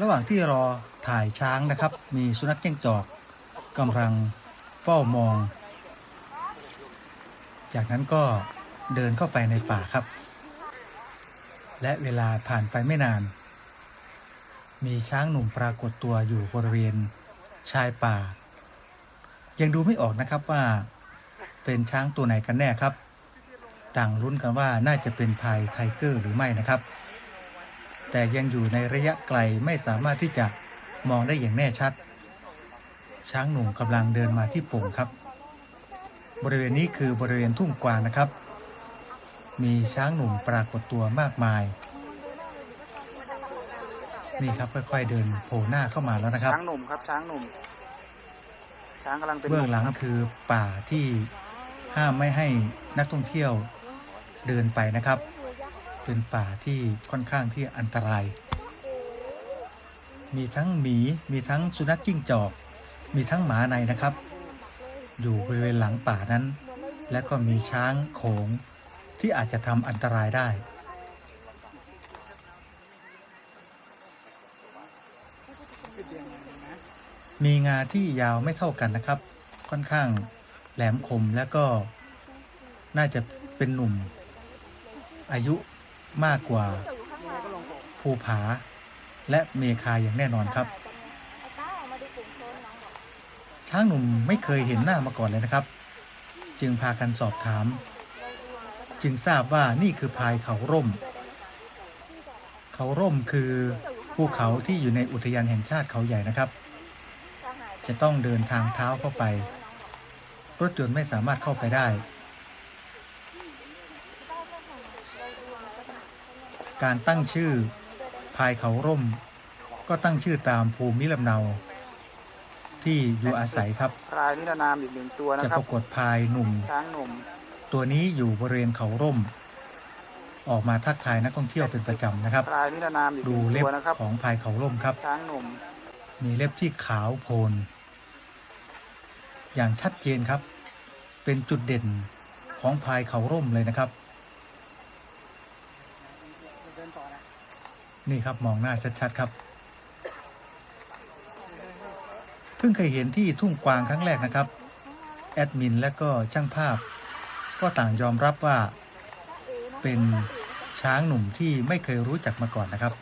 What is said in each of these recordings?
ระหว่างที่รอถ่ายช้างนะครับ มีสุนัขจิ้งจอกกำลังเฝ้ามอง จากนั้นก็เดินเข้าไปในป่าครับ และเวลาผ่านไปไม่นาน มีช้างหนุ่มปรากฏตัวอยู่บริเวณชายป่า ยังดูไม่ออกนะครับว่าเป็นช้างตัวไหนกันแน่ครับ ต่างลุ้นกันว่าน่าจะเป็นพายไทเกอร์หรือไม่นะครับ แต่ยังอยู่ในระยะไกลไม่สามารถที่จะมองได้อย่างแน่ชัด ช้างหนุ่มกำลังเดินมาที่โป่งครับ บริเวณนี้คือบริเวณทุ่งกวางนะครับ มีช้างหนุ่มปรากฏตัวมากมาย นี่ครับค่อยๆเดินโผล่หน้าเข้ามาแล้วนะครับ ช้างหนุ่มครับช้างหนุ่ม ช้างกำลังเป็นเบื้องหลังนุ่มครับคือป่าที่ห้ามไม่ให้นักท่องเที่ยว เดินไปนะครับ เป็นป่าที่ค่อนข้างที่อันตราย มีทั้งหมีมีทั้งสุนัขจิ้งจอก มีทั้งหมาในนะครับ อยู่บริเวณหลังป่านั้น และก็มีช้างโขงที่อาจจะทำอันตรายได้มีงาที่ยาวไม่เท่ากันนะครับ ค่อนข้างแหลมคมและก็น่าจะเป็นหนุ่ม อายุมากกว่าภูผา และเมคาอย่างแน่นอนครับ ช้างหนุ่มไม่เคยเห็นหน้ามาก่อนเลยนะครับ จึงพากันสอบถาม จึงทราบว่านี่คือพายเขาร่ม เขาร่มคือภูเขาที่อยู่ในอุทยานแห่งชาติเขาใหญ่นะครับ จะต้องเดินทางเท้าเข้าไป รถยนต์ไม่สามารถเข้าไปได้ การตั้งชื่อพายเขาร่ม ก็ตั้งชื่อตามภูมิลำเนา ที่อยู่อาศัยครับพรายนิรนามอีกหนึ่งตัวนะจะครัปบ รากฏพายหนุ่ม ช้างหนุ่ม ตัวนี้อยู่บริเวณเขาร่ม ออกมาทักทายนักท่องเที่ยวเป็นประจำนะครับพรายนิรนามอีกหดูนึ่งเล็บตัวนะครับ ของพายเขาร่มครับ ช้างหนุ่ม มีเล็บที่ขาวโพลน อย่างชัดเจนครับ เป็นจุดเด่นของพายเขาร่มเลยนะครับ นี่ครับมองหน้าชัดๆครับ เพิ่งเคยเห็นที่ทุ่งกวางครั้งแรกนะครับ แอดมินและก็ช่างภาพ ก็ต่างยอมรับว่า เป็นช้างหนุ่มที่ไม่เคยรู้จักมาก่อนนะครับ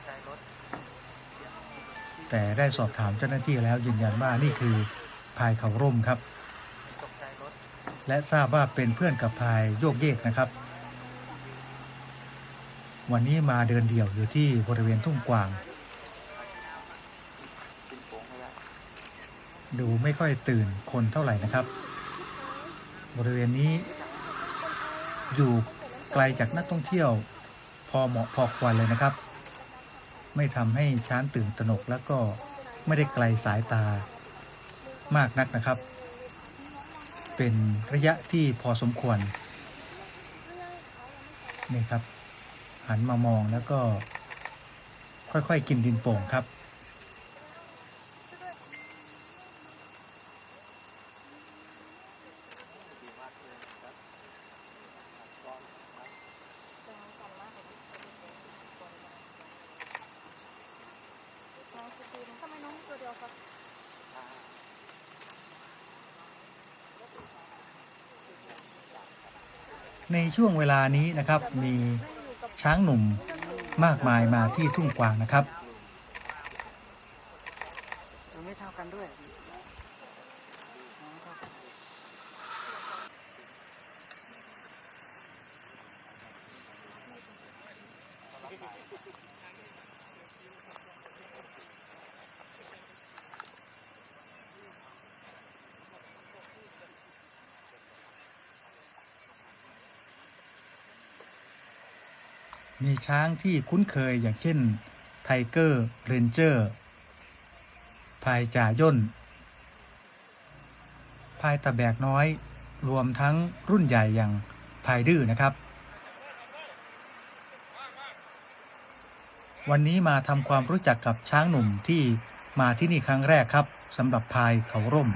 แต่ได้สอบถามเจ้าหน้าที่แล้วยืนยันว่านี่คือพายเขาร่มครับ และทราบว่าเป็นเพื่อนกับพายโยกเยกนะครับ วันนี้มาเดินเดี่ยวอยู่ที่บริเวณทุ่งกวาง ดูไม่ค่อยตื่นคนเท่าไหร่นะครับ บริเวณนี้ อยู่ไกลจากนักท่องเที่ยว พอเหมาะพอควรเลยนะครับ ไม่ทำให้ช้างตื่นตระหนกแล้วก็ไม่ได้ไกลสายตามากนักนะครับ เป็นระยะที่พอสมควร นี่ครับ หันมามองแล้วก็ค่อยๆ กินดินโป่งครับ ในช่วงเวลานี้นะครับมี ช้างหนุ่มมากมายมาที่ทุ่งกวางนะครับ มันไม่เท่ากันด้วย มีช้างที่คุ้นเคยอย่างเช่นไทเกอร์เรนเจอร์พายจ่าย่นพายตะแบกน้อย รวมทั้งรุ่นใหญ่อย่างพายดื้อนะครับ วันนี้มาทำความรู้จักกับช้างหนุ่มที่มาที่นี่ครั้งแรกครับสำหรับพายเขาร่ม